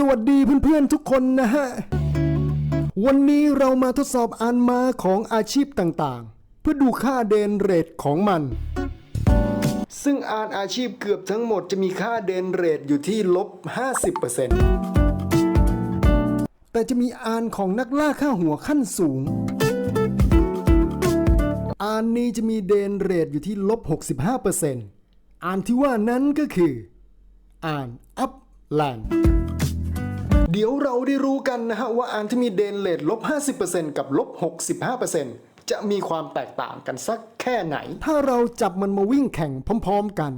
สวัสดีเพื่อนๆทุกคนนะฮะ วันนี้เรามาทดสอบอ่านมาของอาชีพต่างๆ เพื่อดูค่าเดนเรทของมัน ซึ่งอ่านอาชีพเกือบทั้งหมดจะมีค่าเดนเรทอยู่ที่ลบ 50%แต่จะมีอ่านของนักล่าค่าหัวขั้นสูง อ่านนี้จะมีเดนเรทอยู่ที่ลบ 65%อ่านที่ว่านั้นก็คือ อ่านอัพแลนด์ เดี๋ยวเราได้รู้กันนะฮะว่าอ่านที่มีเดนเลทลบ 50%กับลบ 65%จะมีความแตกต่างกันสักแค่ไหน ถ้าเราจับมันมาวิ่งแข่งพร้อมๆกัน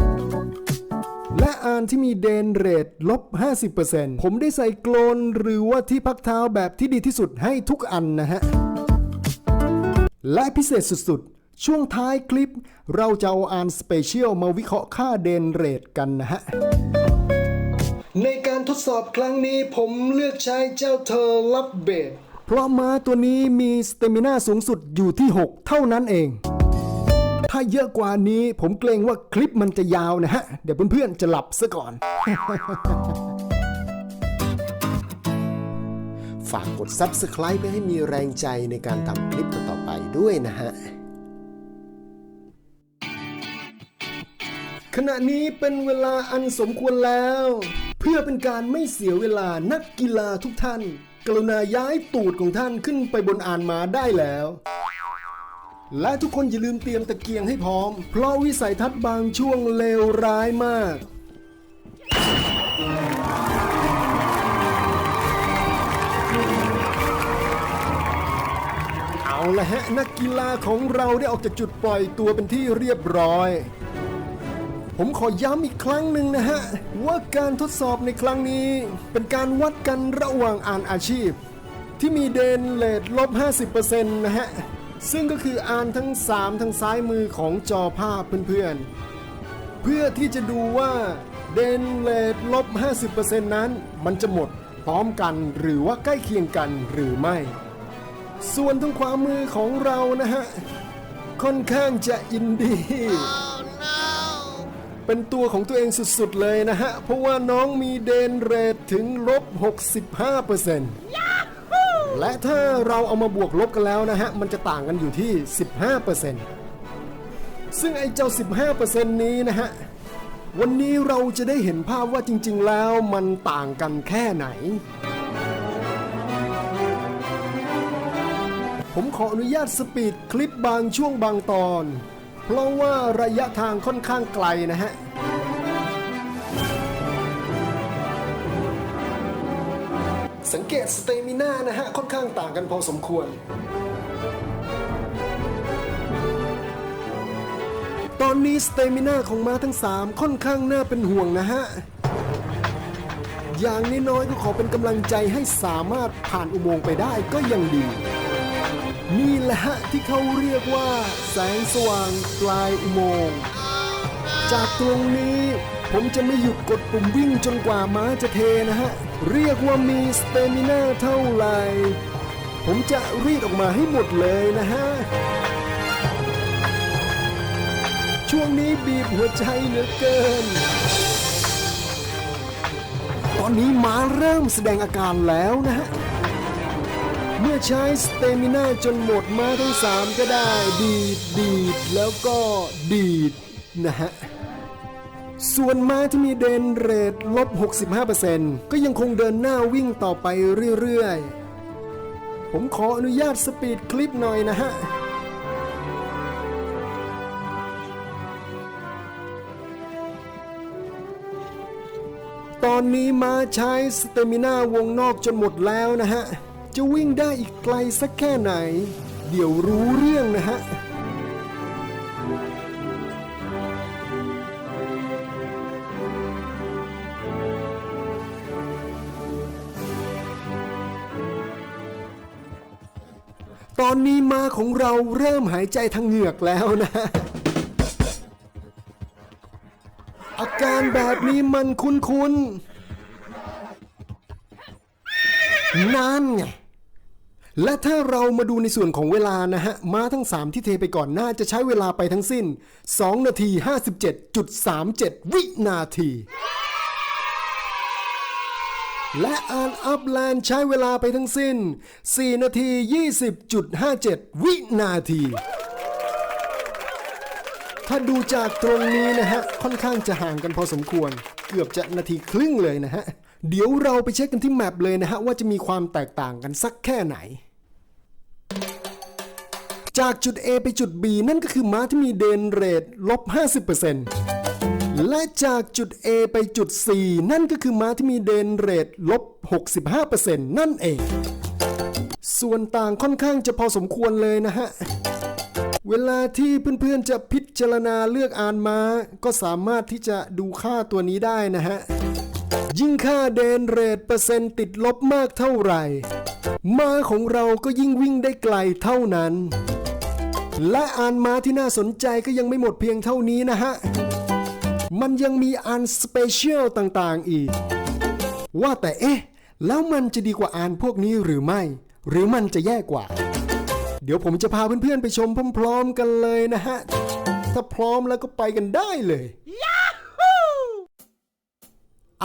และอ่านที่มีเดนเรทลบ 50%ผมได้ใส่โกลนหรือว่าที่พักเท้าแบบที่ดีที่สุดให้ทุกอันนะฮะ และพิเศษสุดๆ ช่วงท้ายคลิป เราจะเอาอ่านสเปเชียลมาวิเคราะห์ค่าเดนเรทกันนะฮะในการ ทดสอบครั้งนี้ผมเลือกใช้เจ้าเธอลับเบดเพราะม้าตัวนี้มีสเตมินาสูงสุดอยู่ที่ 6 เท่านั้นเอง ถ้าเยอะกว่านี้ผมเกรงว่าคลิปมันจะยาวนะฮะ เดี๋ยวเพื่อนๆจะหลับซะก่อน ฝากกด Subscribe เพื่อให้มีแรงใจในการทำคลิปต่อๆไปด้วยนะฮะขณะนี้เป็นเวลาอันสมควรแล้ว เพื่อเป็นการไม่เสียเวลานักกีฬาทุกท่าน กรุณาย้ายตูดของท่านขึ้นไปบนอานมาได้แล้ว และทุกคนอย่าลืมเตรียมตะเกียงให้พร้อม เพราะวิสัยทัศน์บางช่วงเลวร้ายมาก เอาละฮะนักกีฬาของเราได้ออกจากจุดปล่อยตัวเป็นที่เรียบร้อย ผมขอย้ำอีกครั้งหนึ่งนะฮะ ว่าการทดสอบในครั้งนี้ เป็นการวัดกันระหว่างอ่านอาชีพ ที่มีเดนเลทลบ 50%นะฮะ ซึ่งก็คืออ่านทั้ง 3 ทางซ้ายมือของจอภาพเพื่อนๆ เพื่อที่จะดูว่าเดนเลทลบ 50%นั้น มันจะหมดพร้อมกันหรือว่าใกล้เคียงกันหรือไม่ ส่วนทางขวามือของเรานะฮะ ค่อนข้างจะอินดี้ เป็นตัวของตัวเองสุดๆเลยนะฮะ เพราะว่าน้องมีเดนเรทถึงลบ 65%และถ้าเราเอามาบวกลบกันแล้วนะฮะ มันจะต่างกันอยู่ที่ 15%ซึ่งไอ้เจ้า 15%นี้นะฮะ วันนี้เราจะได้เห็นภาพว่าจริงๆแล้วมันต่างกันแค่ไหนผมขออนุญาตสปีดคลิปบางช่วงบางตอน เพราะว่าระยะทางค่อนข้างไกลนะฮะสังเกตสเตมิน่านะฮะ ค่อนข้างต่างกันพอสมควร ตอนนี้สเตมิน่าของม้าทั้ง 3 ค่อนข้างน่าเป็นห่วงนะฮะ อย่างน้อยๆก็ขอเป็นกำลังใจให้สามารถผ่านอุโมงค์ไปได้ก็ยังดี นี่แหละฮะที่เขาเรียกว่า แสงสว่างปลายอุโมงค์จากตรงนี้ผมจะไม่หยุดกดปุ่มวิ่งจนกว่าม้าจะเทนะฮะ เรียกว่ามีสเตมิน่าเท่าไหร่ ผมจะรีดออกมาให้หมดเลยนะฮะ ช่วงนี้บีบหัวใจเหลือเกิน ตอนนี้ม้าเริ่มแสดงอาการแล้วนะฮะ เมื่อใช้สเตมิน่าจนหมดมาทั้งสามก็ได้ดีดดีดแล้วก็ดีดนะฮะ ส่วนม้าที่มีเดนเรทลบ 65%ก็ยังคงเดินหน้าวิ่งต่อไปเรื่อยๆ ผมขออนุญาตสปีดคลิปหน่อยนะฮะตอนนี้มาใช้สเตมิน่าวงนอกจนหมดแล้วนะฮะ จะวิ่งได้อีกไกลสักแค่ไหน เดี๋ยวรู้เรื่องนะฮะตอนนี้มาของเราเริ่มหายใจทางเหงือกแล้วนะ อาการแบบนี้มันคุ้นๆนั่นไง และถ้าเรามาดูในส่วนของเวลานะฮะ ม้าทั้ง 3 ที่เทไปก่อนน่าจะใช้เวลาไปทั้งสิ้น 2 นาที 57.37 วินาที และอ่านอัพแลนใช้เวลาไปทั้งสิ้น 4 นาที 20.57 วินาที ถ้าดูจากตรงนี้นะฮะ ค่อนข้างจะห่างกันพอสมควร เกือบจะนาทีครึ่งเลยนะฮะ เดี๋ยวเราไปเช็คกันที่แมปเลยนะฮะว่าจะมีความแตกต่างกันสักแค่ไหนจากจุด A ไปจุด B นั่นก็คือม้าที่มีเดนเรทลบ 50%และจากจุด A ไปจุด C นั่นก็คือม้าที่มีเดนเรทลบ 65%นั่นเอง ส่วนต่างค่อนข้างจะพอสมควรเลยนะฮะ เวลาที่เพื่อนๆจะพิจารณาเลือกอ่านม้า ก็สามารถที่จะดูค่าตัวนี้ได้นะฮะ ยิ่งค่าเดนเรทเปอร์เซ็นต์ติดลบมากเท่าไหร่ ม้าของเราก็ยิ่งวิ่งได้ไกลเท่านั้น และอ่านม้าที่น่าสนใจก็ยังไม่หมดเพียงเท่านี้นะฮะ มันยังมีอันสเปเชียลต่างๆอีก ว่าแต่เอ๊ะ แล้วมันจะดีกว่าอ่านพวกนี้หรือไม่ หรือมันจะแย่กว่า เดี๋ยวผมจะพาเพื่อนๆไปชมพร้อม ๆ กันเลยนะฮะ ถ้าพร้อมแล้วก็ไปกันได้เลย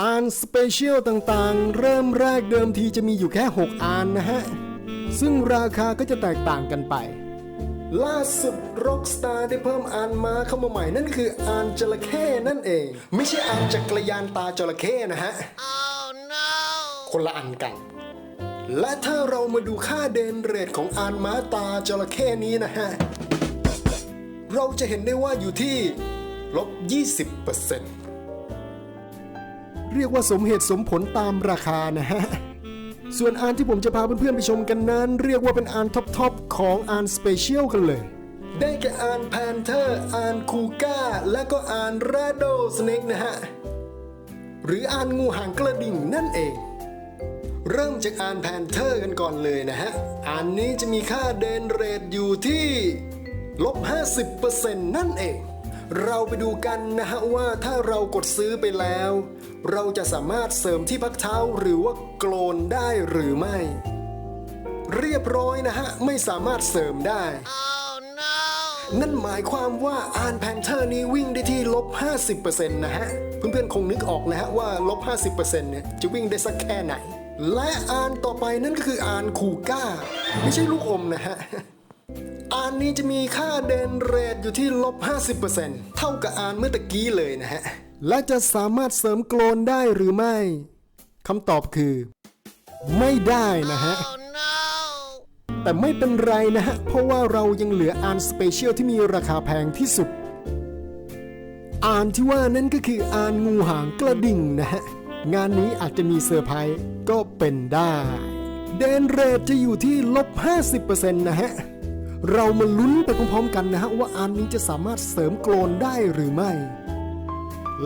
อ่านสเปเชียลต่างๆ เริ่มแรกเดิมทีจะมีอยู่แค่ 6อ่านนะฮะ ซึ่งราคาก็จะแตกต่างกันไป ล่าสุด Rockstar ได้เพิ่มอ่านม้าเข้ามาใหม่นั่นคืออ่านจระเข้นั่นเอง ไม่ใช่อ่านจักรยานตาจระเข้นะฮะคนละอันกัน และถ้าเรามาดูค่าเดนเรทของอานม้าตาจระเข้นี้นะฮะ เราจะเห็นได้ว่าอยู่ที่ลบ 20% เรียกว่าสมเหตุสมผลตามราคานะฮะ ส่วนอานที่ผมจะพาเพื่อนๆไปชมกันนั้น เรียกว่าเป็นอานท็อปๆของอานสเปเชียลกันเลย ได้แก่อานแพนเทอร์อานคูก้า และก็อานแรดโดสเนกนะฮะ หรืออานงูหางกระดิ่งนั่นเอง เริ่มจากอ่านแพนเทอร์กันก่อนเลยนะฮะอ่านนี้จะมีค่าเดนเรทอยู่ที่ลบ 50%นั่นเอง เราไปดูกันนะฮะว่าถ้าเรากดซื้อไปแล้ว เราจะสามารถเสริมที่พักเท้าหรือว่าโกลนได้หรือไม่ เรียบร้อยนะฮะ ไม่สามารถเสริมได้นั่นหมายความว่าอานแพนเทอร์นี้วิ่งได้ที่ลบ 50%นะฮะ เพื่อนๆคงนึกออกนะฮะว่าลบ 50%เนี่ยจะวิ่งได้สักแค่ไหน และอานต่อไปนั่นก็คืออานคูก้า ไม่ใช่ลูกอมนะฮะอานนี้จะมีค่าเดนเรทอยู่ที่ลบ 50%เท่ากับอานเมื่อตะกี้เลยนะฮะ และจะสามารถเสริมโกลนได้หรือไม่คำตอบคือ ไม่ได้นะฮะแต่ไม่เป็นไรนะฮะ เพราะว่าเรายังเหลืออ่านสเปเชียลที่มีราคาแพงที่สุดอ่านที่ว่านั่นก็คืออ่านงูหางกระดิ่งนะฮะ งานนี้อาจจะมีเซอร์ไพรส์ก็เป็นได้ เดนเรทจะอยู่ที่ลบ 50%นะฮะ เรามาลุ้นไปพร้อมๆกันนะฮะว่าอ่านนี้จะสามารถเสริมโกลนได้หรือไม่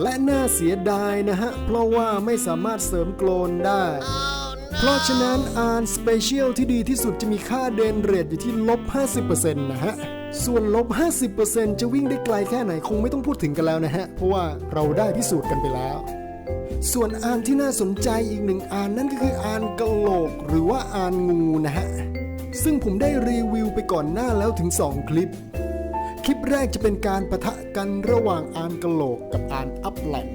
และน่าเสียดายนะฮะ เพราะว่าไม่สามารถเสริมโกลนได้ เพราะฉะนั้นอานสเปเชียลที่ดีที่สุดจะมีค่าเดนเรทอยู่ที่ลบ 50%นะฮะ ส่วนลบ 50%จะวิ่งได้ไกลแค่ไหนคงไม่ต้องพูดถึงกันแล้วนะฮะ เพราะว่าเราได้พิสูจน์กันไปแล้วส่วนอานที่น่าสนใจอีกหนึ่งอานนั่นก็คืออานกะโหลกหรือว่าอานงูนะฮะ ซึ่งผมได้รีวิวไปก่อนหน้าแล้วถึง 2 คลิป คลิปแรกจะเป็นการประทะกันระหว่างอานกะโหลกกับอานอัพแลน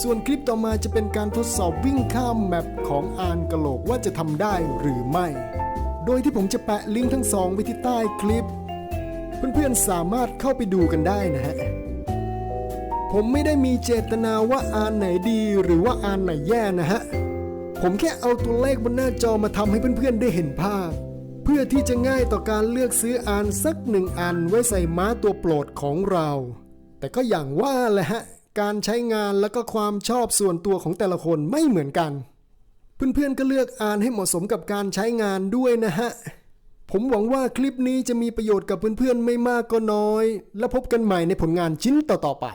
ส่วนคลิปต่อมาจะเป็นการทดสอบวิ่งข้ามแมปของอานกะโหลกว่าจะทำได้หรือไม่ โดยที่ผมจะแปะลิงก์ทั้งสองไว้ที่ใต้คลิป เพื่อนๆสามารถเข้าไปดูกันได้นะฮะผมไม่ได้มีเจตนาว่าอานไหนดีหรือว่าอานไหนแย่นะฮะ ผมแค่เอาตัวเลขบนหน้าจอมาทำให้เพื่อนๆได้เห็นภาพ เพื่อที่จะง่ายต่อการเลือกซื้ออ่านสักหนึ่งอันไว้ใส่ม้าตัวโปรดของเรา แต่ก็อย่างว่าแหละฮะ การใช้งานแล้วก็ความชอบส่วนตัวของแต่ละคนไม่เหมือนกัน เพื่อนๆก็เลือกอ่านให้เหมาะสมกับการใช้งานด้วยนะฮะ ผมหวังว่าคลิปนี้จะมีประโยชน์กับเพื่อนๆไม่มากก็น้อย และพบกันใหม่ในผลงานชิ้นต่อๆไป